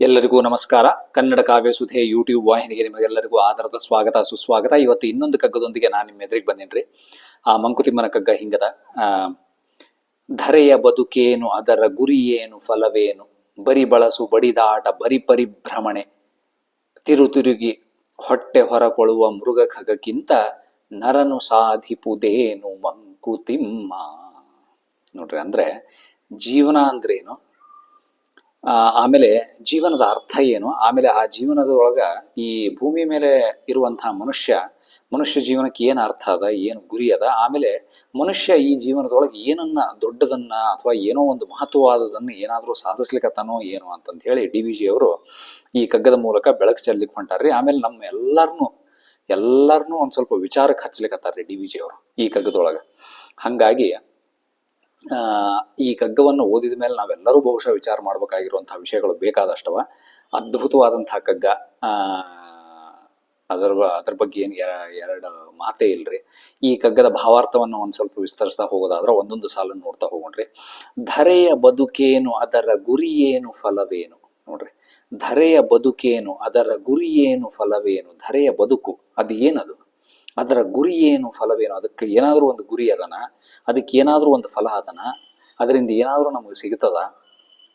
ಎಲ್ಲರಿಗೂ ನಮಸ್ಕಾರ. ಕನ್ನಡ ಕಾವ್ಯ ಸುಧೆ ಯೂಟ್ಯೂಬ್ ವಾಹಿನಿಗೆ ನಿಮಗೆಲ್ಲರಿಗೂ ಆಧಾರದ ಸ್ವಾಗತ, ಸುಸ್ವಾಗತ. ಇವತ್ತು ಇನ್ನೊಂದು ಕಗ್ಗದೊಂದಿಗೆ ನಾನು ನಿಮ್ಮ ಎದುರಿಗೆ ಬಂದೇನ್ರಿ. ಆ ಮಂಕುತಿಮ್ಮನ ಕಗ್ಗ ಹಿಂಗದ. ಧರೆಯ ಬದುಕೇನು, ಅದರ ಗುರಿಯೇನು, ಫಲವೇನು? ಬರಿ ಬಳಸು, ಬಡಿದಾಟ, ಬರಿ ಪರಿಭ್ರಮಣೆ. ತಿರು ತಿರುಗಿ ಹೊಟ್ಟೆ ಹೊರಕೊಳ್ಳುವ ಮೃಗ ಖಗಕ್ಕಿಂತ ನರನು ಸಾಧಿಪುದೇನು ಮಂಕುತಿಮ್ಮ? ನೋಡ್ರಿ, ಅಂದ್ರೆ ಜೀವನ ಅಂದ್ರೇನು? ಆಮೇಲೆ ಜೀವನದ ಅರ್ಥ ಏನು? ಆಮೇಲೆ ಆ ಜೀವನದ ಒಳಗ ಈ ಭೂಮಿ ಮೇಲೆ ಇರುವಂತಹ ಮನುಷ್ಯ ಮನುಷ್ಯ ಜೀವನಕ್ಕೆ ಏನು ಅರ್ಥ ಅದ, ಏನು ಗುರಿ ಅದ? ಆಮೇಲೆ ಮನುಷ್ಯ ಈ ಜೀವನದೊಳಗೆ ಏನನ್ನ ದೊಡ್ಡದನ್ನ ಅಥವಾ ಏನೋ ಒಂದು ಮಹತ್ವವಾದದನ್ನ ಏನಾದರೂ ಸಾಧಿಸ್ಲಿಕ್ಕತ್ತಾನೋ ಏನು ಅಂತಂದು ಹೇಳಿ ಡಿ ವಿ ಜಿ ಅವರು ಈ ಕಗ್ಗದ ಮೂಲಕ ಬೆಳಕು ಚೆಲ್ಲಿಕ್ ಹೊಂಟಾರ್ರಿ. ಆಮೇಲೆ ನಮ್ಮ ಎಲ್ಲಾರನು ಎಲ್ಲರನ್ನೂ ಒಂದು ಸ್ವಲ್ಪ ವಿಚಾರಕ್ಕೆ ಹಚ್ಲಿಕ್ಕತ್ತಾರ್ರಿ ಡಿ ವಿ ಜಿ ಅವರು ಈ ಕಗ್ಗದೊಳಗೆ. ಹಂಗಾಗಿ ಈ ಕಗ್ಗವನ್ನು ಓದಿದ ಮೇಲೆ ನಾವೆಲ್ಲರೂ ಬಹುಶಃ ವಿಚಾರ ಮಾಡಬೇಕಾಗಿರುವಂತಹ ವಿಷಯಗಳು ಬೇಕಾದಷ್ಟವ. ಅದ್ಭುತವಾದಂತಹ ಕಗ್ಗ ಅದರ ಅದ್ರ ಬಗ್ಗೆ ಏನು ಎರಡು ಮಾತೇ ಇಲ್ರಿ. ಈ ಕಗ್ಗದ ಭಾವಾರ್ಥವನ್ನು ಒಂದು ಸ್ವಲ್ಪ ವಿಸ್ತರಿಸ್ತಾ ಹೋಗೋದಾದ್ರೆ ಒಂದೊಂದು ಸಾಲನ್ನು ನೋಡ್ತಾ ಹೋಗೋಣ್ರಿ. ಧರೆಯ ಬದುಕೇನು ಅದರ ಗುರಿಯೇನು ಫಲವೇನು? ನೋಡ್ರಿ. ಧರೆಯ ಬದುಕೇನು ಅದರ ಗುರಿಯೇನು ಫಲವೇನು? ಧರೆಯ ಬದುಕು ಅದು ಏನದು ಅದರ ಗುರಿ ಏನು ಫಲವೇನು? ಅದಕ್ಕೆ ಏನಾದರೂ ಒಂದು ಗುರಿ ಅದನ, ಅದಕ್ಕೆ ಏನಾದರೂ ಒಂದು ಫಲ ಅದನ, ಅದರಿಂದ ಏನಾದರೂ ನಮಗೆ ಸಿಗ್ತದ?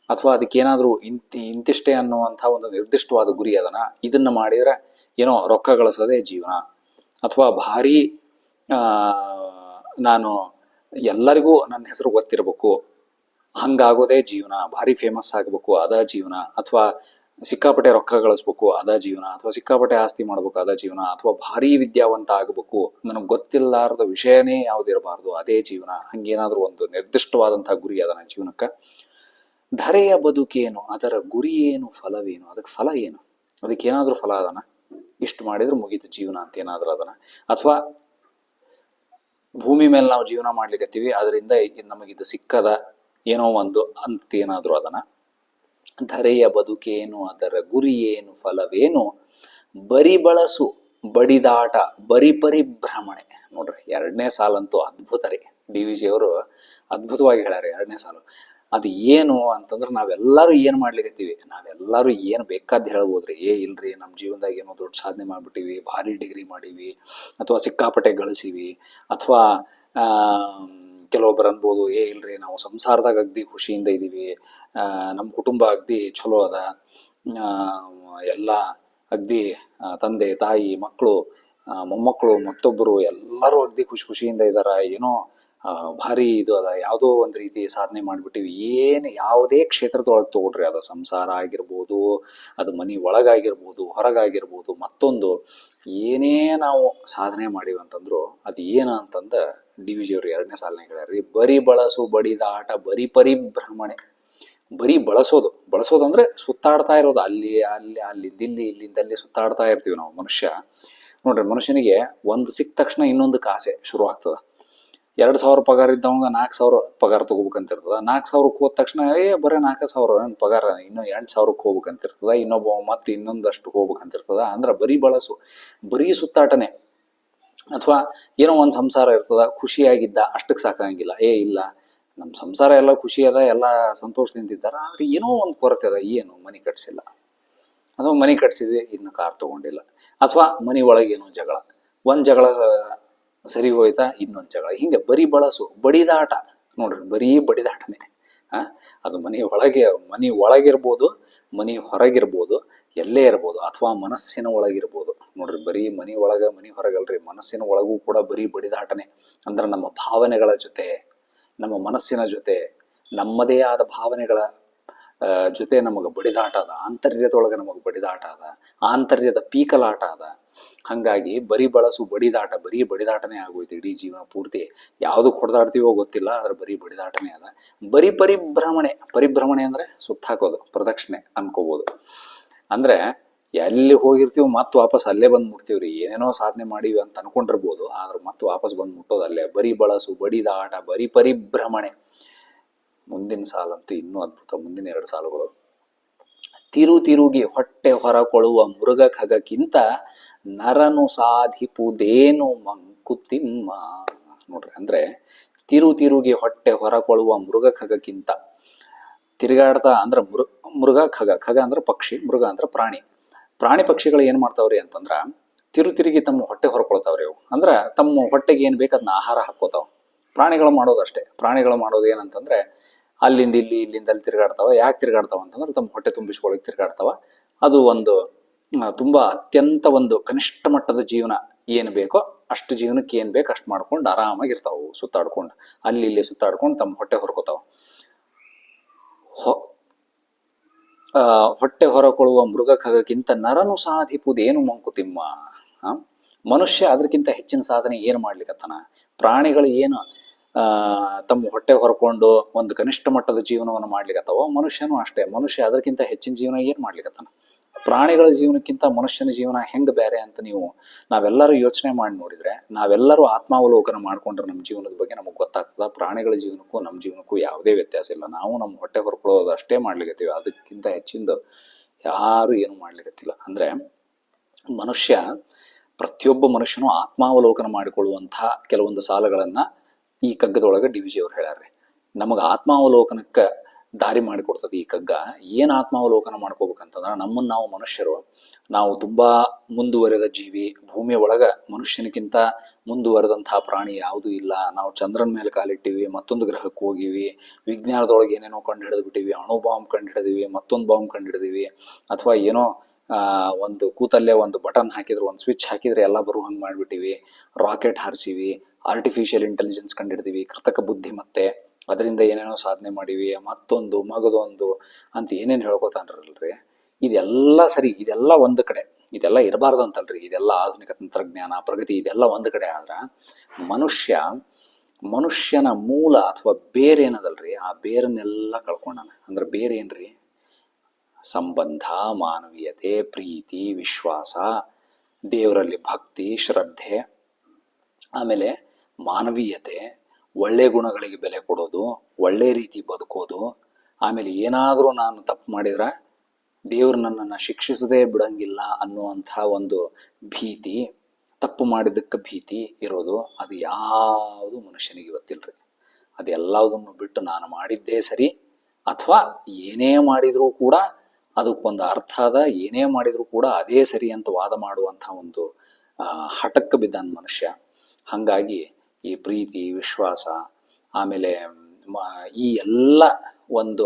ಅಥವಾ ಅದಕ್ಕೆ ಏನಾದರೂ ಇಂತಿ, ಇಂತಿಷ್ಟೇ ಅನ್ನುವಂಥ ಒಂದು ನಿರ್ದಿಷ್ಟವಾದ ಗುರಿ ಅದನ, ಇದನ್ನು ಮಾಡಿದ್ರೆ ಏನೋ ರೊಕ್ಕ ಗಳಿಸೋದೇ ಜೀವನ. ಅಥವಾ ಭಾರಿ ನಾನು ಎಲ್ಲರಿಗೂ ನನ್ನ ಹೆಸರು ಗೊತ್ತಿರಬೇಕು. ಹಂಗಾಗೋದೇ ಜೀವನ, ಭಾರಿ ಫೇಮಸ್ ಆಗಬೇಕು, ಅದ ಜೀವನ. ಅಥವಾ ಸಿಕ್ಕಾಪಟ್ಟೆ ರೊಕ್ಕ ಗಳಿಸ್ಬೇಕು, ಅದ ಜೀವನ. ಅಥವಾ ಸಿಕ್ಕಾಪಟ್ಟೆ ಆಸ್ತಿ ಮಾಡ್ಬೇಕು, ಅದ ಜೀವನ. ಅಥವಾ ಭಾರಿ ವಿದ್ಯಾವಂತ ಆಗಬೇಕು ನನಗೆ ಗೊತ್ತಿಲ್ಲಾರದ ವಿಷಯನೇ ಯಾವ್ದಿರಬಾರ್ದು ಅದೇ ಜೀವನ. ಹಂಗೇನಾದ್ರೂ ಒಂದು ನಿರ್ದಿಷ್ಟವಾದಂತಹ ಗುರಿ ಅದನ ಜೀವನಕ್ಕೆ. ಧರೆಯ ಬದುಕೇನು? ಅದರ ಗುರಿ ಏನು ಫಲವೇನು? ಅದಕ್ಕೆ ಫಲ ಏನು? ಅದಕ್ಕೆ ಏನಾದ್ರೂ ಫಲ ಅದನ? ಇಷ್ಟು ಮಾಡಿದ್ರೆ ಮುಗೀತು ಜೀವನ ಅಂತ ಏನಾದ್ರೂ ಅದನ? ಅಥವಾ ಭೂಮಿ ಮೇಲೆ ನಾವು ಜೀವನ ಮಾಡ್ಲಿಕತ್ತೀವಿ, ಅದರಿಂದ ನಮಗಿದು ಸಿಕ್ಕದ ಏನೋ ಒಂದು ಅಂತ ಏನಾದ್ರೂ ಅದನ? ಧರೆಯ ಬದುಕೇನು, ಅದರ ಗುರಿ ಏನು ಫಲವೇನು? ಬರಿ ಬಳಸು, ಬಡಿದಾಟ, ಬರಿ ಪರಿಭ್ರಮಣೆ. ನೋಡ್ರಿ, ಎರಡನೇ ಸಾಲಂತೂ ಅದ್ಭುತ ರೀ. ಡಿ ವಿ ಜಿಯವರು ಅದ್ಭುತವಾಗಿ ಹೇಳ್ಯಾರ, ಎರಡನೇ ಸಾಲು. ಅದು ಏನು ಅಂತಂದ್ರೆ ನಾವೆಲ್ಲರೂ ಏನು ಮಾಡ್ಲಿಕತ್ತೀವಿ? ನಾವೆಲ್ಲರೂ ಏನು ಬೇಕಾದ್ದು ಹೇಳ್ಬೋದ್ರಿ. ಏ, ಇಲ್ರಿ ನಮ್ಮ ಜೀವನದಾಗ ಏನೋ ದೊಡ್ಡ ಸಾಧನೆ ಮಾಡ್ಬಿಟ್ಟಿವಿ, ಭಾರಿ ಡಿಗ್ರಿ ಮಾಡೀವಿ, ಅಥವಾ ಸಿಕ್ಕಾಪಟ್ಟೆ ಗಳಿಸೀವಿ, ಅಥವಾ ಆ ಕೆಲವೊಬ್ಬರು ಅನ್ಬೋದು, ಏ, ಇಲ್ರಿ, ನಾವು ಸಂಸಾರದಾಗ ಅಗ್ದಿ ಖುಷಿಯಿಂದ ಇದೀವಿ. ನಮ್ಮ ಕುಟುಂಬ ಅಗ್ದಿ ಚಲೋ ಅದ. ಎಲ್ಲ ಅಗ್ದಿ ತಂದೆ, ತಾಯಿ ಮಕ್ಕಳು ಮೊಮ್ಮಕ್ಕಳು ಮತ್ತೊಬ್ಬರು ಎಲ್ಲರೂ ಅಗ್ದಿ ಖುಷಿ, ಖುಷಿಯಿಂದ ಇದ್ದಾರೆ ಏನೋ ಭಾರಿ ಇದು ಅದ. ಯಾವುದೋ ಒಂದು ರೀತಿ ಸಾಧನೆ ಮಾಡಿಬಿಟ್ಟಿವಿ. ಏನು ಯಾವುದೇ ಕ್ಷೇತ್ರದೊಳಗೆ ತಗೊಳ್ರಿ ಅದು ಸಂಸಾರ ಆಗಿರ್ಬೋದು, ಅದು ಮನೆ ಒಳಗಾಗಿರ್ಬೋದು, ಹೊರಗಾಗಿರ್ಬೋದು, ಮತ್ತೊಂದು ಏನೇ ನಾವು ಸಾಧನೆ ಮಾಡಿವಂತಂದ್ರು, ಅದು ಏನು ಅಂತಂದ ಅವ್ರು ಎರಡನೇ ಬರೀ ಹೇಳ್ಯಾರ್ರಿ ಬರಿ ಬಳಸು ಬಡಿದಾಟ ಬರಿ ಪರಿಭ್ರಮಣೆ ಬರೀ ಬಳಸೋದು. ಬಳಸೋದು ಅಂದ್ರೆ ಸುತ್ತಾಡ್ತಾ ಇರೋದು. ಅಲ್ಲಿ ಅಲ್ಲಿ ಅಲ್ಲಿಂದ ಇಲ್ಲಿ ಇಲ್ಲಿಂದ ಅಲ್ಲಿ ಸುತ್ತಾಡ್ತಾ ಇರ್ತೀವಿ ನಾವು ಮನುಷ್ಯ. ನೋಡ್ರಿ, ಮನುಷ್ಯನಿಗೆ ಒಂದು ಸಿಕ್ಕ ತಕ್ಷಣ ಇನ್ನೊಂದು ಕಾಸೆ ಶುರು ಆಗ್ತದ. ಎರಡು ಸಾವಿರ ಪಗಾರ ಇದ್ದವಂಗ ನಾಲ್ಕು ಸಾವಿರ ಪಗಾರ ತಗೋಬೇಕಂತಿರ್ತದ. ನಾಲ್ಕು ಸಾವಿರಕ್ಕೆ ಹೋದ ತಕ್ಷಣ, ಏ, ಬರೀ ನಾಲ್ಕು ಸಾವಿರ ನನ್ನ ಪಗಾರ? ಇನ್ನೂ ಎಂಟು ಸಾವಿರಕ್ಕೆ ಹೋಗ್ಬೇಕಂತಿರ್ತದ. ಇನ್ನೊಬ್ಬ ಮತ್ತೆ ಇನ್ನೊಂದಷ್ಟು ಹೋಗ್ಬೇಕಂತಿರ್ತದ. ಅಂದ್ರೆ ಬರೀ ಬಳಸು. ಬರೀ ಸುತ್ತಾಟನೆ. ಅಥವಾ ಏನೋ ಒಂದು ಸಂಸಾರ ಇರ್ತದ, ಖುಷಿಯಾಗಿದ್ದ ಅಷ್ಟಕ್ಕೆ ಸಾಕಾಗಿಲ್ಲ. ಏ, ಇಲ್ಲ ನಮ್ಮ ಸಂಸಾರ ಎಲ್ಲ ಖುಷಿ ಅದ, ಎಲ್ಲ ಸಂತೋಷದಿಂದ ಇದ್ದಾರ, ಆದ್ರೆ ಏನೋ ಒಂದು ಕೊರತೆ ಅದ, ಏನು ಮನೆ ಕಟ್ಸಿಲ್ಲ. ಅಥವಾ ಮನೆ ಕಟ್ಸಿದ್ವಿ, ಇನ್ನು ಕಾರ್ ತಗೊಂಡಿಲ್ಲ. ಅಥವಾ ಮನೆ ಒಳಗೆ ಏನೋ ಜಗಳ. ಒಂದು ಜಗಳ ಸರಿ ಹೋಯ್ತಾ, ಇನ್ನೊಂದು ಜಗಳ. ಹಿಂಗೆ ಬರೀ ಬಳಸು, ಬಡಿದಾಟ. ನೋಡ್ರಿ, ಬರೀ ಬಡಿದಾಟನೆ. ಆ, ಅದು ಮನೆ ಒಳಗೆ, ಮನೆ ಒಳಗಿರ್ಬೋದು, ಮನೆ ಹೊರಗಿರ್ಬೋದು, ಎಲ್ಲೇ ಇರ್ಬೋದು, ಅಥವಾ ಮನಸ್ಸಿನ ಒಳಗಿರ್ಬೋದು. ನೋಡ್ರಿ, ಬರೀ ಮನಿ ಒಳಗ, ಮನಿ ಹೊರಗಲ್ರಿ, ಮನಸ್ಸಿನ ಒಳಗೂ ಕೂಡ ಬರೀ ಬಡಿದಾಟನೆ ಅಂದ್ರೆ ನಮ್ಮ ಭಾವನೆಗಳ ಜೊತೆ, ನಮ್ಮ ಮನಸ್ಸಿನ ಜೊತೆ, ನಮ್ಮದೇ ಆದ ಭಾವನೆಗಳ ಜೊತೆ ನಮಗೆ ಬಡಿದಾಟ ಅದ, ಆಂತರ್ಯದೊಳಗೆ ನಮಗೆ ಬಡಿದಾಟ ಅದ, ಆಂತರ್ಯದ ಪೀಕಲಾಟ ಅದ. ಹಂಗಾಗಿ ಬರೀ ಬಳಸು ಬಡಿದಾಟ, ಬರೀ ಬಡಿದಾಟನೇ ಆಗೋಯ್ತು ಇಡೀ ಜೀವನ ಪೂರ್ತಿ. ಯಾವ್ದು ಹೊಡೆದಾಡ್ತೀವೋ ಗೊತ್ತಿಲ್ಲ, ಆದ್ರೆ ಬರೀ ಬಡಿದಾಟನೇ ಅದ. ಬರೀ ಪರಿಭ್ರಮಣೆ ಪರಿಭ್ರಮಣೆ ಅಂದ್ರೆ ಸುತ್ತಾಕೋದು, ಪ್ರದಕ್ಷಿಣೆ ಅನ್ಕೋಬಹುದು ಅಂದ್ರೆ ಎಲ್ಲಿ ಹೋಗಿರ್ತೀವಿ ಮತ್ತೆ ವಾಪಸ್ ಅಲ್ಲೇ ಬಂದು ಮುಟ್ತೀವ್ರಿ. ಏನೇನೋ ಸಾಧನೆ ಮಾಡಿವಿ ಅಂತ ಅನ್ಕೊಂಡಿರ್ಬೋದು, ಆದ್ರೆ ಮತ್ತೆ ವಾಪಸ್ ಬಂದು ಮುಟ್ಟೋದು ಅಲ್ಲೇ. ಬರೀ ಬಳಸು ಬಡಿದಾಟ ಬರೀ ಪರಿಭ್ರಮಣೆ. ಮುಂದಿನ ಸಾಲಂತೂ ಇನ್ನೂ ಅದ್ಭುತ. ಮುಂದಿನ ಎರಡು ಸಾಲುಗಳು. ತಿರು ತಿರುಗಿ ಹೊಟ್ಟೆ ಹೊರಕೊಳ್ಳುವ ಮೃಗ ಖಗಕ್ಕಿಂತ ನರನು ಸಾಧಿಪುದೇನು ಮಂಕುತಿಮ್ಮ. ನೋಡ್ರಿ, ಅಂದ್ರೆ ತಿರು ತಿರುಗಿ ಹೊಟ್ಟೆ ಹೊರಕೊಳ್ಳುವ ಮೃಗ ಖಗಕ್ಕಿಂತ ತಿರುಗಾಡ್ತಾ ಅಂದ್ರೆ ಮೃ ಮೃಗ ಖಗ. ಖಗ ಅಂದ್ರೆ ಪಕ್ಷಿ, ಮೃಗ ಅಂದ್ರೆ ಪ್ರಾಣಿ. ಪ್ರಾಣಿ ಪಕ್ಷಿಗಳು ಏನು ಮಾಡ್ತಾವ್ರಿ ಅಂತಂದ್ರ ತಿರು ತಿರುಗಿ ತಮ್ಮ ಹೊಟ್ಟೆ ಹೊರ್ಕೊಳ್ತಾವ್ರಿ ಅವು. ಅಂದ್ರೆ ತಮ್ಮ ಹೊಟ್ಟೆಗೆ ಏನು ಬೇಕು ಅದನ್ನ ಆಹಾರ ಹಾಕೋತಾವ ಪ್ರಾಣಿಗಳು ಮಾಡೋದು ಅಷ್ಟೇ. ಪ್ರಾಣಿಗಳು ಮಾಡೋದು ಏನಂತಂದ್ರೆ ಅಲ್ಲಿಂದ ಇಲ್ಲಿ, ಇಲ್ಲಿಂದ ಅಲ್ಲಿ ತಿರುಗಾಡ್ತಾವ. ಯಾಕೆ ತಿರುಗಾಡ್ತಾವ ಅಂತಂದ್ರೆ ತಮ್ಮ ಹೊಟ್ಟೆ ತುಂಬಿಸ್ಕೊಳಕ್ ತಿರುಗಾಡ್ತಾವ. ಅದು ಒಂದು ತುಂಬಾ ಅತ್ಯಂತ ಒಂದು ಕನಿಷ್ಠ ಮಟ್ಟದ ಜೀವನ ಏನು ಬೇಕೋ ಅಷ್ಟು ಜೀವನಕ್ಕೆ ಏನು ಬೇಕು ಅಷ್ಟು ಮಾಡ್ಕೊಂಡು ಆರಾಮಾಗಿರ್ತಾವು ಸುತ್ತಾಡ್ಕೊಂಡು. ಅಲ್ಲಿ, ಇಲ್ಲಿ ಸುತ್ತಾಡ್ಕೊಂಡು ತಮ್ಮ ಹೊಟ್ಟೆ ಹೊರ್ಕೋತಾವ. ಹೊಟ್ಟೆ ಹೊರಕೊಳ್ಳುವ ಮೃಗ ಖಗಕ್ಕಿಂತ ನರನು ಸಾಧಿಪುದೇನು ಮಂಕುತಿಮ್ಮ? ಮನುಷ್ಯ ಅದಕ್ಕಿಂತ ಹೆಚ್ಚಿನ ಸಾಧನೆ ಏನು ಮಾಡ್ಲಿಕ್ಕತ್ತಾನ ಪ್ರಾಣಿಗಳು ಏನು ತಮ್ಮ ಹೊಟ್ಟೆ ಹೊರಕೊಂಡು ಒಂದು ಕನಿಷ್ಠ ಮಟ್ಟದ ಜೀವನವನ್ನು ಮಾಡ್ಲಿಕ್ಕತ್ತಾವ ಮನುಷ್ಯನೂ ಅಷ್ಟೇ. ಮನುಷ್ಯ ಅದಕ್ಕಿಂತ ಹೆಚ್ಚಿನ ಜೀವನ ಏನ್ ಮಾಡ್ಲಿಕ್ಕತ್ತಾನ ಪ್ರಾಣಿಗಳ ಜೀವನಕ್ಕಿಂತ ಮನುಷ್ಯನ ಜೀವನ ಹೆಂಗ್ ಬೇರೆ ಅಂತ ನೀವು ನಾವೆಲ್ಲರೂ ಯೋಚನೆ ಮಾಡಿ ನೋಡಿದ್ರೆ, ನಾವೆಲ್ಲರೂ ಆತ್ಮಾವಲೋಕನ ಮಾಡ್ಕೊಂಡ್ರೆ ನಮ್ಮ ಜೀವನದ ಬಗ್ಗೆ ನಮಗೆ ಗೊತ್ತಾಗ್ತದ. ಪ್ರಾಣಿಗಳ ಜೀವನಕ್ಕೂ ನಮ್ಮ ಜೀವನಕ್ಕೂ ಯಾವುದೇ ವ್ಯತ್ಯಾಸ ಇಲ್ಲ. ನಾವು ನಮ್ಮ ಹೊಟ್ಟೆ ಹೊರ್ಕೊಳ್ಳೋದು ಅಷ್ಟೇ ಮಾಡ್ಲಿಕತ್ತೀವಿ. ಅದಕ್ಕಿಂತ ಹೆಚ್ಚಿಂದು ಯಾರು ಏನು ಮಾಡ್ಲಿಕತ್ತಿಲ್ಲ. ಅಂದ್ರೆ ಮನುಷ್ಯ, ಪ್ರತಿಯೊಬ್ಬ ಮನುಷ್ಯನು ಆತ್ಮಾವಲೋಕನ ಮಾಡಿಕೊಳ್ಳುವಂತಹ ಕೆಲವೊಂದು ಸಾಲಗಳನ್ನ ಈ ಕಗ್ಗದೊಳಗೆ ಡಿ ವಿಜಿ ಅವ್ರು ಹೇಳ್ಯಾರ್ರಿ. ನಮಗೆ ಆತ್ಮಾವಲೋಕನಕ್ಕೆ ದಾರಿ ಮಾಡಿಕೊಡ್ತದೆ ಈ ಕಗ್ಗ ಏನು ಆತ್ಮಾವಲೋಕನ ಮಾಡ್ಕೋಬೇಕಂತಂದ್ರೆ ನಮ್ಮನ್ನು ನಾವು ಮನುಷ್ಯರು, ನಾವು ತುಂಬಾ ಮುಂದುವರೆದ ಜೀವಿ, ಭೂಮಿಯ ಒಳಗೆ ಮನುಷ್ಯನಿಗಿಂತ ಮುಂದುವರೆದಂತಹ ಪ್ರಾಣಿ ಯಾವುದೂ ಇಲ್ಲ. ನಾವು ಚಂದ್ರನ ಮೇಲೆ ಕಾಲಿಟ್ಟಿವಿ, ಮತ್ತೊಂದು ಗ್ರಹಕ್ಕೆ ಹೋಗಿವಿ, ವಿಜ್ಞಾನದೊಳಗೆ ಏನೇನೋ ಕಂಡು ಹಿಡಿದು ಬಿಟ್ಟಿವಿ ಅಣು ಬಾಂಬ್ ಕಂಡು ಹಿಡಿದಿವಿ ಮತ್ತೊಂದು ಬಾಂಬ್ ಕಂಡು ಹಿಡಿದಿವಿ ಅಥವಾ ಏನೋ ಒಂದು ಕೂತಲ್ಲೇ ಒಂದು ಬಟನ್ ಹಾಕಿದ್ರೆ, ಒಂದು ಸ್ವಿಚ್ ಹಾಕಿದ್ರೆ ಎಲ್ಲ ಬರುವ ಹಂಗೆ ಮಾಡಿಬಿಟ್ಟಿವಿ, ರಾಕೆಟ್ ಹಾರಿಸಿವಿ ಆರ್ಟಿಫಿಷಿಯಲ್ ಇಂಟೆಲಿಜೆನ್ಸ್ ಕಂಡಿಡ್ದೀವಿ ಕೃತಕ ಬುದ್ಧಿಮತ್ತೆ ಅದರಿಂದ ಏನೇನೋ ಸಾಧನೆ ಮಾಡಿವಿ, ಮತ್ತೊಂದು, ಮಗದೊಂದು ಅಂತ ಏನೇನು ಹೇಳ್ಕೊತಾನ್ರಲ್ರಿ? ಇದೆಲ್ಲ ಸರಿ, ಇದೆಲ್ಲ ಒಂದು ಕಡೆ. ಇದೆಲ್ಲ ಇರಬಾರ್ದು ಅಂತಲ್ರಿ, ಇದೆಲ್ಲ ಆಧುನಿಕ ತಂತ್ರಜ್ಞಾನ, ಪ್ರಗತಿ ಇದೆಲ್ಲ ಒಂದು ಕಡೆ ಆದ್ರೆ ಮನುಷ್ಯ, ಮನುಷ್ಯನ ಮೂಲ ಅಥವಾ ಬೇರೆ ಏನದಲ್ರಿ? ಆ ಬೇರನ್ನೆಲ್ಲ ಕಳ್ಕೊಂಡಾನ. ಅಂದ್ರೆ ಬೇರೆ ಏನ್ರಿ? ಸಂಬಂಧ, ಮಾನವೀಯತೆ, ಪ್ರೀತಿ, ವಿಶ್ವಾಸ, ದೇವರಲ್ಲಿ ಭಕ್ತಿ, ಶ್ರದ್ಧೆ, ಆಮೇಲೆ ಮಾನವೀಯತೆ ಒಳ್ಳೆ ಗುಣಗಳಿಗೆ ಬೆಲೆ ಕೊಡೋದು, ಒಳ್ಳೆ ರೀತಿ ಬದುಕೋದು, ಆಮೇಲೆ ಏನಾದರೂ ನಾನು ತಪ್ಪು ಮಾಡಿದ್ರೆ ದೇವರು ನನ್ನನ್ನು ಶಿಕ್ಷಿಸದೇ ಬಿಡಂಗಿಲ್ಲ ಅನ್ನುವಂಥ ಒಂದು ಭೀತಿ, ತಪ್ಪು ಮಾಡಿದ್ದಕ್ಕೆ ಭೀತಿ ಇರೋದು, ಅದು ಯಾವುದು ಮನುಷ್ಯನಿಗೆ ಗೊತ್ತಿಲ್ಲರಿ ಅದೆಲ್ಲದನ್ನು ಬಿಟ್ಟು ನಾನು ಮಾಡಿದ್ದೇ ಸರಿ, ಅಥವಾ ಏನೇ ಮಾಡಿದರೂ ಕೂಡ ಅದಕ್ಕೊಂದು ಅರ್ಥ ಅದ, ಏನೇ ಮಾಡಿದರೂ ಕೂಡ ಅದೇ ಸರಿ ಅಂತ ವಾದ ಮಾಡುವಂಥ ಒಂದು ಹಠಕ್ಕೆ ಬಿದ್ದಾನ ಮನುಷ್ಯ. ಹಾಗಾಗಿ ಈ ಪ್ರೀತಿ, ವಿಶ್ವಾಸ, ಆಮೇಲೆ ಈ ಎಲ್ಲ ಒಂದು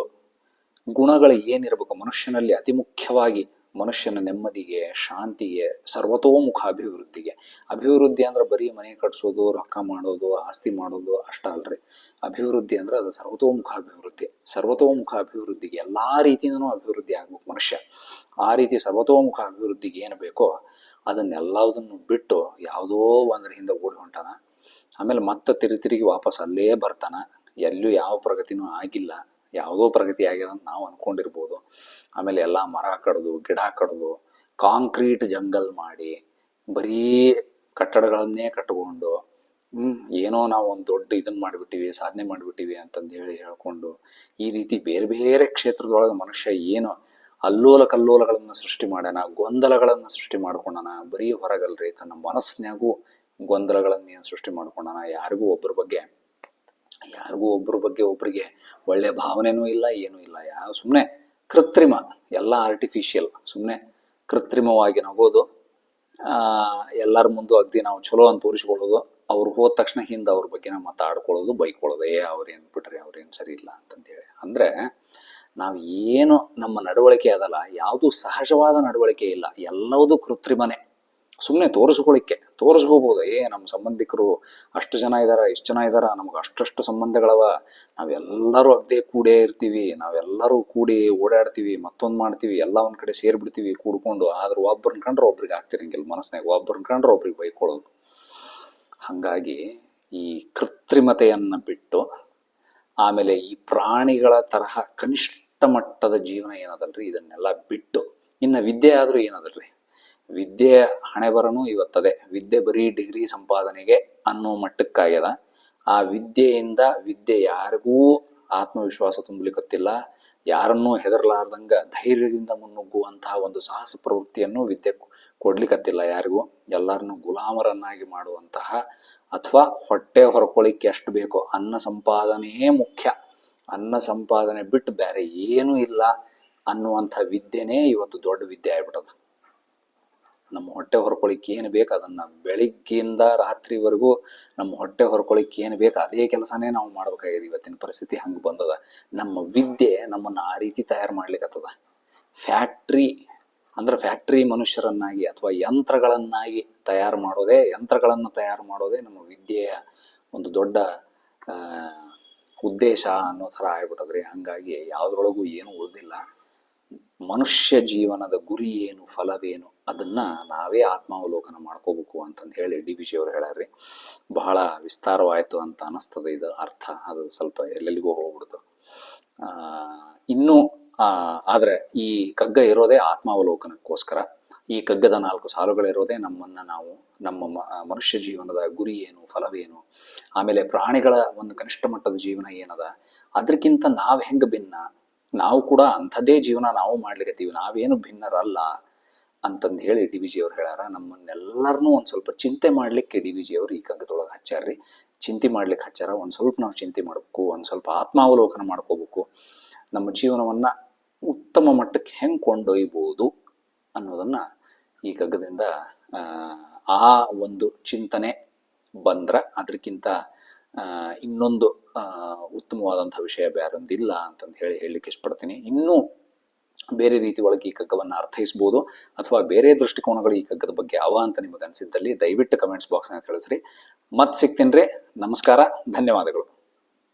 ಗುಣಗಳು ಏನಿರಬೇಕು ಮನುಷ್ಯನಲ್ಲಿ ಅತಿ ಮುಖ್ಯವಾಗಿ ಮನುಷ್ಯನ ನೆಮ್ಮದಿಗೆ, ಶಾಂತಿಗೆ ಸರ್ವತೋಮುಖ ಅಭಿವೃದ್ಧಿಗೆ ಅಭಿವೃದ್ಧಿ ಅಂದ್ರೆ ಬರೀ ಮನೆ ಕಟ್ಸೋದು, ರೊಕ್ಕ ಮಾಡೋದು, ಆಸ್ತಿ ಮಾಡೋದು ಅಷ್ಟ ಅಲ್ರಿ. ಅಭಿವೃದ್ಧಿ ಅಂದ್ರೆ ಅದು ಸರ್ವತೋಮುಖ ಅಭಿವೃದ್ಧಿ ಸರ್ವತೋಮುಖ ಅಭಿವೃದ್ಧಿಗೆ ಎಲ್ಲಾ ರೀತಿಯಿಂದನೂ ಅಭಿವೃದ್ಧಿ ಆಗ್ಬೇಕು ಮನುಷ್ಯ. ಆ ರೀತಿ ಸರ್ವತೋಮುಖ ಅಭಿವೃದ್ಧಿಗೆ ಏನು ಬೇಕೋ ಅದನ್ನೆಲ್ಲದನ್ನು ಬಿಟ್ಟು ಯಾವುದೋ ಒಂದ್ರ ಹಿಂದೆ ಓಡಿ ಹೊಂಟಾನ. ಆಮೇಲೆ ಮತ್ತೆ ತಿರು ತಿರುಗಿ ವಾಪಸ್ ಅಲ್ಲೇ ಬರ್ತಾನ. ಎಲ್ಲೂ ಯಾವ ಪ್ರಗತಿನೂ ಆಗಿಲ್ಲ. ಯಾವುದೋ ಪ್ರಗತಿ ಆಗಿದೆ ಅಂತ ನಾವು ಅನ್ಕೊಂಡಿರ್ಬೋದು. ಆಮೇಲೆ ಎಲ್ಲ ಮರ ಕಡ್ದು, ಗಿಡ ಕಡ್ದು, ಕಾಂಕ್ರೀಟ್ ಜಂಗಲ್ ಮಾಡಿ, ಬರೀ ಕಟ್ಟಡಗಳನ್ನೇ ಕಟ್ಕೊಂಡು ಏನೋ ನಾವು ಒಂದು ದೊಡ್ಡ ಇದನ್ನ ಮಾಡಿಬಿಟ್ಟಿವಿ, ಸಾಧನೆ ಮಾಡಿಬಿಟ್ಟಿವಿ ಅಂತಂದು ಹೇಳಿ ಹೇಳ್ಕೊಂಡು, ಈ ರೀತಿ ಬೇರೆ ಬೇರೆ ಕ್ಷೇತ್ರದೊಳಗೆ ಮನುಷ್ಯ ಏನು ಅಲ್ಲೋಲ ಕಲ್ಲೋಲಗಳನ್ನು ಸೃಷ್ಟಿ ಮಾಡ್ಯಾನ, ಗೊಂದಲಗಳನ್ನು ಸೃಷ್ಟಿ ಮಾಡ್ಕೊಂಡನ, ಬರೀ ಹೊರಗಲ್ರಿ, ತನ್ನ ಮನಸ್ಸಿನಾಗೂ ಗೊಂದಲಗಳನ್ನ ಏನು ಸೃಷ್ಟಿ ಮಾಡ್ಕೊಂಡಾನ. ಯಾರಿಗೂ ಒಬ್ಬರ ಬಗ್ಗೆ, ಯಾರಿಗೂ ಒಬ್ಬರ ಬಗ್ಗೆ ಒಬ್ಬರಿಗೆ ಒಳ್ಳೆ ಭಾವನೆನೂ ಇಲ್ಲ, ಏನೂ ಇಲ್ಲ. ಯಾವ ಸುಮ್ಮನೆ ಕೃತ್ರಿಮ, ಎಲ್ಲ ಆರ್ಟಿಫಿಷಿಯಲ್ ಸುಮ್ಮನೆ ಕೃತ್ರಿಮವಾಗಿ ನಗೋದು ಎಲ್ಲರ ಮುಂದೆ ಅಗ್ದಿ ನಾವು ಚಲೋ ಅಂತ ತೋರಿಸ್ಕೊಳ್ಳೋದು, ಅವ್ರು ಹೋದ ತಕ್ಷಣ ಹಿಂದೆ ಅವ್ರ ಬಗ್ಗೆ ನಾವು ಮಾತಾಡ್ಕೊಳ್ಳೋದು, ಬೈಕೊಳ್ಳೋದು ಏ ಅವ್ರೇನು ಬಿಟ್ರಿ ಅವ್ರೇನು ಸರಿ ಇಲ್ಲ ಅಂತಂದೇಳಿ. ಅಂದ್ರೆ ನಾವು ಏನು ನಮ್ಮ ನಡವಳಿಕೆ ಅದಲ್ಲ, ಯಾವುದು ಸಹಜವಾದ ನಡವಳಿಕೆ ಇಲ್ಲ. ಎಲ್ಲವೂ ಕೃತ್ರಿಮನೇ. ಸುಮ್ಮನೆ ತೋರಿಸ್ಕೊಳ್ಳಿಕ್ಕೆ ತೋರಿಸ್ಕೋಬೋದು. ಏ ನಮ್ಮ ಸಂಬಂಧಿಕರು ಅಷ್ಟು ಜನ ಇದ್ದಾರೆ ಇಷ್ಟು ಜನ ಇದ್ದಾರೆ ನಮ್ಗೆ ಅಷ್ಟಷ್ಟು ಸಂಬಂಧಗಳವ. ನಾವೆಲ್ಲರೂ ಅಗ್ದೇ ಕೂಡೇ ಇರ್ತೀವಿ, ನಾವೆಲ್ಲರೂ ಕೂಡಿ ಓಡಾಡ್ತೀವಿ, ಮತ್ತೊಂದು ಮಾಡ್ತೀವಿ, ಎಲ್ಲ ಒಂದು ಕಡೆ ಸೇರಿಬಿಡ್ತೀವಿ, ಕೂಡ್ಕೊಂಡು. ಆದರೂ ಒಬ್ಬರನ್ನ ಕಂಡ್ರೆ ಒಬ್ರಿಗೆ ಆಗ್ತಿರಂಗಿಲ್ಲ ಮನಸ್ಸಿನಾಗ ಒಬ್ಬರನ್ನ ಕಂಡ್ರೆ ಒಬ್ರಿಗೆ ಬೈಕೊಳ್ಳೋದು ಹಾಗಾಗಿ ಈ ಕೃತ್ರಿಮತೆಯನ್ನು ಬಿಟ್ಟು ಆಮೇಲೆ ಈ ಪ್ರಾಣಿಗಳ ತರಹ ಕನಿಷ್ಠ ಮಟ್ಟದ ಜೀವನ ಏನದಲ್ರಿ? ಇದನ್ನೆಲ್ಲ ಬಿಟ್ಟು, ಇನ್ನು ವಿದ್ಯೆ ಆದರೂ ಏನದಲ್ರಿ? ವಿದ್ಯೆ ಹಣೆ ಬರನು ಇವತ್ತದೆ. ವಿದ್ಯೆ ಬರೀ ಡಿಗ್ರಿ ಸಂಪಾದನೆಗೆ ಅನ್ನೋ ಮಟ್ಟಕ್ಕಾಗ್ಯದ. ಆ ವಿದ್ಯೆಯಿಂದ ವಿದ್ಯೆ ಯಾರಿಗೂ ಆತ್ಮವಿಶ್ವಾಸ ತುಂಬಲಿಕ್ಕತ್ತಿಲ್ಲ ಯಾರನ್ನೂ ಹೆದರ್ಲಾರ್ದಂಗ ಧೈರ್ಯದಿಂದ ಮುನ್ನುಗ್ಗುವಂತಹ ಒಂದು ಸಾಹಸ ಪ್ರವೃತ್ತಿಯನ್ನು ವಿದ್ಯೆ ಕೊಡ್ಲಿಕ್ಕತ್ತಿಲ್ಲ ಯಾರಿಗೂ. ಎಲ್ಲರನ್ನು ಗುಲಾಮರನ್ನಾಗಿ ಮಾಡುವಂತಹ ಅಥವಾ ಹೊಟ್ಟೆ ಹೊರಕೊಳ್ಳಿಕ್ಕೆ ಎಷ್ಟು ಬೇಕೋ ಅನ್ನ ಸಂಪಾದನೆಯೇ ಮುಖ್ಯ. ಅನ್ನ ಸಂಪಾದನೆ ಬಿಟ್ಟು ಬೇರೆ ಏನೂ ಇಲ್ಲ ಅನ್ನುವಂಥ ವಿದ್ಯೆನೇ ಇವತ್ತು ದೊಡ್ಡ ವಿದ್ಯೆ ಆಗ್ಬಿಟ್ಟದ. ನಮ್ಮ ಹೊಟ್ಟೆ ಹೊರ್ಕೊಳಿಕ್ಕೆ ಏನು ಬೇಕು ಅದನ್ನ ಬೆಳಿಗ್ಗೆಯಿಂದ ರಾತ್ರಿವರೆಗೂ ನಮ್ಮ ಹೊಟ್ಟೆ ಹೊರ್ಕೊಳಿಕ್ಕೆ ಏನು ಬೇಕು ಅದೇ ಕೆಲಸನೇ ನಾವು ಮಾಡ್ಬೇಕಾಗಿದೆ ಇವತ್ತಿನ ಪರಿಸ್ಥಿತಿ ಹಂಗೆ ಬಂದದ. ನಮ್ಮ ವಿದ್ಯೆ ನಮ್ಮನ್ನ ಆ ರೀತಿ ತಯಾರು ಮಾಡ್ಲಿಕ್ಕತ್ತದ ಫ್ಯಾಕ್ಟ್ರಿ ಅಂದ್ರೆ ಫ್ಯಾಕ್ಟ್ರಿ ಮನುಷ್ಯರನ್ನಾಗಿ ಅಥವಾ ಯಂತ್ರಗಳನ್ನಾಗಿ ತಯಾರು ಮಾಡೋದೇ, ಯಂತ್ರಗಳನ್ನು ತಯಾರು ಮಾಡೋದೇ ನಮ್ಮ ವಿದ್ಯೆಯ ಒಂದು ದೊಡ್ಡ ಉದ್ದೇಶ ಅನ್ನೋ ಥರ ಆಗ್ಬಿಟ್ಟದ್ರಿ. ಹಂಗಾಗಿ ಯಾವುದ್ರೊಳಗೂ ಏನೂ ಉಳಿದಿಲ್ಲ. ಮನುಷ್ಯ ಜೀವನದ ಗುರಿ ಏನು, ಫಲವೇನು? ಅದನ್ನ ನಾವೇ ಆತ್ಮಾವಲೋಕನ ಮಾಡ್ಕೋಬೇಕು ಅಂತಂದು ಹೇಳಿ ಡಿ ಬಿ ಜಿ ಅವ್ರು ಬಹಳ ವಿಸ್ತಾರವಾಯಿತು ಅಂತ ಅನಿಸ್ತದೆ ಇದು ಅರ್ಥ. ಅದು ಸ್ವಲ್ಪ ಎಲ್ಲೆಲ್ಲಿಗೂ ಹೋಗ್ಬಿಡ್ತು. ಇನ್ನೂ ಆದರೆ ಈ ಕಗ್ಗ ಇರೋದೇ ಆತ್ಮಾವಲೋಕನಕ್ಕೋಸ್ಕರ. ಈ ಕಗ್ಗದ ನಾಲ್ಕು ಸಾಲುಗಳಿರೋದೇ ನಮ್ಮನ್ನ ನಾವು, ನಮ್ಮ ಮನುಷ್ಯ ಜೀವನದ ಗುರಿ ಏನು, ಫಲವೇನು? ಆಮೇಲೆ ಪ್ರಾಣಿಗಳ ಒಂದು ಕನಿಷ್ಠ ಮಟ್ಟದ ಜೀವನ ಏನದ? ಅದಕ್ಕಿಂತ ನಾವ್ ಹೆಂಗ ಭಿನ್ನ? ನಾವು ಕೂಡ ಅಂಥದ್ದೇ ಜೀವನ ನಾವು ಮಾಡ್ಲಿಕತ್ತೀವಿ. ನಾವೇನು ಭಿನ್ನರಲ್ಲ. ಅಂತಂದು ಹೇಳಿ ಡಿ ವಿ ಜಿ ಅವ್ರು ಹೇಳಾರ. ನಮ್ಮನ್ನೆಲ್ಲರನ್ನೂ ಒಂದು ಸ್ವಲ್ಪ ಚಿಂತೆ ಮಾಡ್ಲಿಕ್ಕೆ ಡಿ ವಿ ಜಿ ಅವ್ರು ಈ ಕಗ್ಗದೊಳಗೆ ಹಚ್ಚಾರ್ರಿ. ಚಿಂತೆ ಮಾಡ್ಲಿಕ್ಕೆ ಹಚ್ಚಾರ. ಒಂದು ಸ್ವಲ್ಪ ನಾವು ಚಿಂತೆ ಮಾಡಬೇಕು. ಒಂದು ಸ್ವಲ್ಪ ಆತ್ಮಾವಲೋಕನ ಮಾಡ್ಕೋಬೇಕು. ನಮ್ಮ ಜೀವನವನ್ನ ಉತ್ತಮ ಮಟ್ಟಕ್ಕೆ ಹೆಂಗೆ ಕೊಂಡೊಯ್ಬೋದು ಅನ್ನೋದನ್ನ ಈ ಕಗ್ಗದಿಂದ ಆ, ಒಂದು ಚಿಂತನೆ ಬಂದ್ರ ಅದಕ್ಕಿಂತ ಇನ್ನೊಂದು ಉತ್ತಮವಾದಂಥ ವಿಷಯ ಬೇರೊಂದಿಲ್ಲ ಅಂತಂದು ಹೇಳಿ ಹೇಳಲಿಕ್ಕೆ ಇಷ್ಟಪಡ್ತೀನಿ. ಇನ್ನೂ ಬೇರೆ ರೀತಿ ಒಳಗೆ ಈ ಕಗ್ಗವನ್ನು ಅರ್ಥೈಸ್ಬೋದು ಅಥವಾ ಬೇರೆ ದೃಷ್ಟಿಕೋನಗಳು ಈ ಕಗ್ಗದ ಬಗ್ಗೆ ಯಾವ ಅಂತ ನಿಮಗೆ ಅನಿಸಿದ್ದಲ್ಲಿ ದಯವಿಟ್ಟು ಕಮೆಂಟ್ಸ್ ಬಾಕ್ಸ್ನ ತಿಳಿಸ್ರಿ. ಮತ್ತೆ ಸಿಗ್ತೀನಿ ನಮಸ್ಕಾರ. ಧನ್ಯವಾದಗಳು.